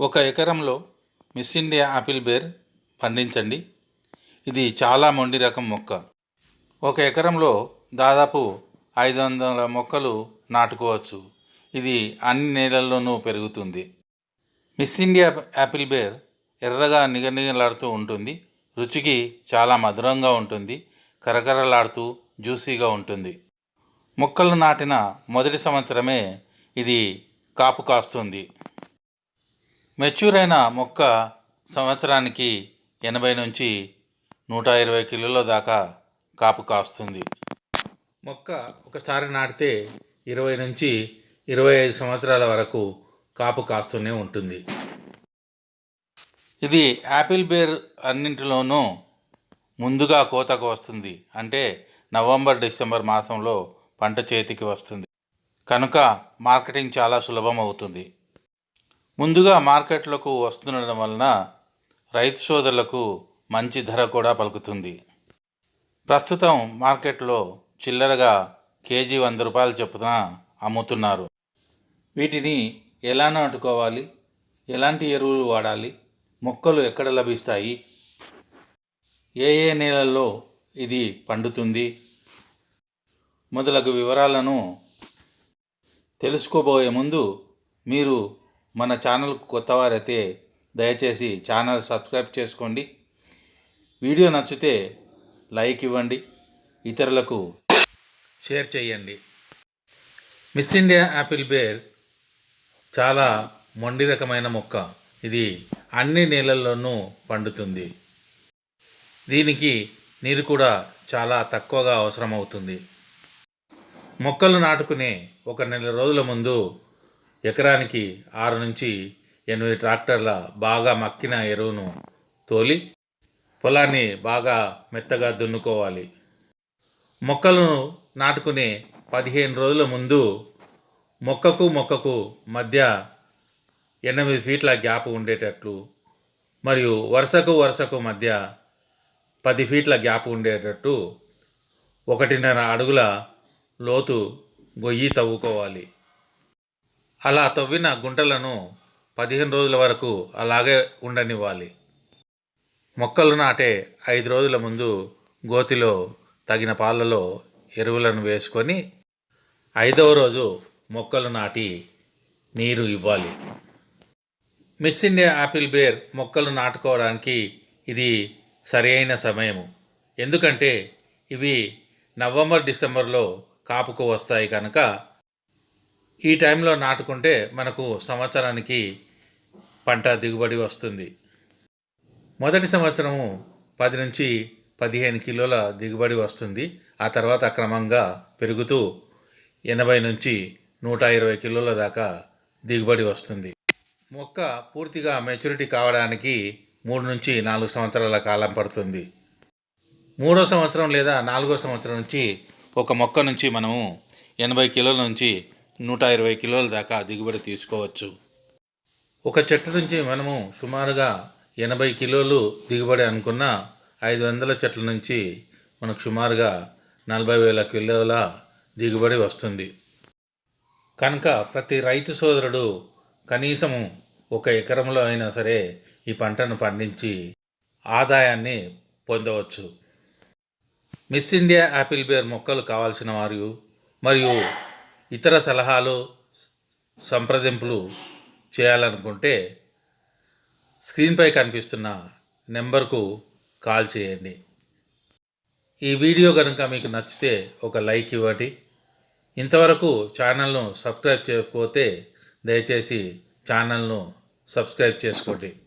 ఒక ఎకరంలో miss India apple ber పండించండి. ఇది చాలా మొండి రకం మొక్క. ఒక ఎకరంలో దాదాపు ఐదు వందల మొక్కలు నాటుకోవచ్చు. ఇది అన్ని నేలల్లోనూ పెరుగుతుంది. మిస్ ఇండియా యాపిల్ బేర్ ఎర్రగా నిగనిగలాడుతూ ఉంటుంది. రుచికి చాలా మధురంగా ఉంటుంది. కరకరలాడుతూ జ్యూసీగా ఉంటుంది. మొక్కలు నాటిన మొదటి సంవత్సరమే ఇది కాపు కాస్తుంది. మెచ్యూర్ అయిన మొక్క సంవత్సరానికి ఎనభై నుంచి నూట ఇరవై కిలోల దాకా కాపు కాస్తుంది. మొక్క ఒకసారి నాటితే ఇరవై నుంచి ఇరవై ఐదు సంవత్సరాల వరకు కాపు కాస్తూనే ఉంటుంది. ఇది యాపిల్ బేర్ అన్నింటిలోనూ ముందుగా కోతకు వస్తుంది. అంటే నవంబర్ డిసెంబర్ మాసంలో పంట చేతికి వస్తుంది. కనుక మార్కెటింగ్ చాలా సులభం అవుతుంది ముందుగా మార్కెట్లకు వస్తుండడం వలన రైతు సోదరులకు మంచి ధర కూడా పలుకుతుంది. ప్రస్తుతం మార్కెట్లో చిల్లరగా కేజీ వంద రూపాయలు చొప్పున అమ్ముతున్నారు. వీటిని ఎలా నాటుకోవాలి? ఎలాంటి ఎరువులు వాడాలి? మొక్కలు ఎక్కడ లభిస్తాయి? ఏ ఏ నేలల్లో ఇది పండుతుంది? మొదలగు వివరాలను తెలుసుకోబోయే ముందు మీరు మన ఛానల్కు కొత్తవారైతే దయచేసి ఛానల్ సబ్స్క్రైబ్ చేసుకోండి. వీడియో నచ్చితే లైక్ ఇవ్వండి. ఇతరులకు షేర్ చేయండి. మిస్ ఇండియా యాపిల్ బేర్ చాలా మొండి రకమైన మొక్క. ఇది అన్ని నేలల్లోనూ పండుతుంది. దీనికి నీరు కూడా చాలా తక్కువగా అవసరమవుతుంది. మొక్కలు నాటుకునే ఒక నెల రోజుల ముందు ఎకరానికి ఆరు నుంచి ఎనిమిది ట్రాక్టర్ల బాగా మక్కిన ఎరువును తోలి పొలాన్ని బాగా మెత్తగా దున్నుకోవాలి. మొక్కలను నాటుకునే పదిహేను రోజుల ముందు మొక్కకు మొక్కకు మధ్య ఎనిమిది ఫీట్ల గ్యాప్ ఉండేటట్లు మరియు వరుసకు వరుసకు మధ్య పది ఫీట్ల గ్యాప్ ఉండేటట్టు ఒకటిన్నర అడుగుల లోతు గొయ్యి తవ్వుకోవాలి. అలా తవ్విన గుంటలను పదిహేను రోజుల వరకు అలాగే ఉండనివ్వాలి. మొక్కలు నాటే ఐదు రోజుల ముందు గోతిలో తగిన పాలలో ఎరువులను వేసుకొని ఐదవ రోజు మొక్కలు నాటి నీరు ఇవ్వాలి. మిస్ ఇండియా యాపిల్ బేర్ మొక్కలు నాటుకోవడానికి ఇది సరైన సమయము. ఎందుకంటే ఇవి నవంబర్ డిసెంబర్లో కాపుకు వస్తాయి కనుక ఈ టైంలో నాటుకుంటే మనకు సంవత్సరానికి పంట దిగుబడి వస్తుంది. మొదటి సంవత్సరము పది నుంచి పదిహేను కిలోల దిగుబడి వస్తుంది. ఆ తర్వాత క్రమంగా పెరుగుతూ ఎనభై నుంచి నూట ఇరవై కిలోల దాకా దిగుబడి వస్తుంది. మొక్క పూర్తిగా మెచ్యూరిటీ కావడానికి మూడు నుంచి నాలుగు సంవత్సరాల కాలం పడుతుంది. మూడో సంవత్సరం లేదా నాలుగో సంవత్సరం నుంచి ఒక మొక్క నుంచి మనము ఎనభై కిలోల నుంచి నూట ఇరవై కిలోల దాకా దిగుబడి తీసుకోవచ్చు. ఒక చెట్టు నుంచి మనము సుమారుగా ఎనభై కిలోలు దిగుబడి అనుకున్న ఐదు వందల చెట్ల నుంచి మనకు సుమారుగా నలభై వేల కిలోల దిగుబడి వస్తుంది. కనుక ప్రతి రైతు సోదరుడు కనీసము ఒక ఎకరంలో అయినా సరే ఈ పంటను పండించి ఆదాయాన్ని పొందవచ్చు. మిస్ ఇండియా యాపిల్ బేర్ మొక్కలు కావాల్సిన వారు మరియు ఇతర సలహాలు సంప్రదింపులు చేయాలనుకుంటే స్క్రీన్పై కనిపిస్తున్న నెంబర్కు కాల్ చేయండి. ఈ వీడియో కనుక మీకు నచ్చితే ఒక లైక్ ఇవ్వండి. ఇంతవరకు ఛానల్ను సబ్స్క్రైబ్ చేయకపోతే దయచేసి ఛానల్ను సబ్స్క్రైబ్ చేసుకోండి.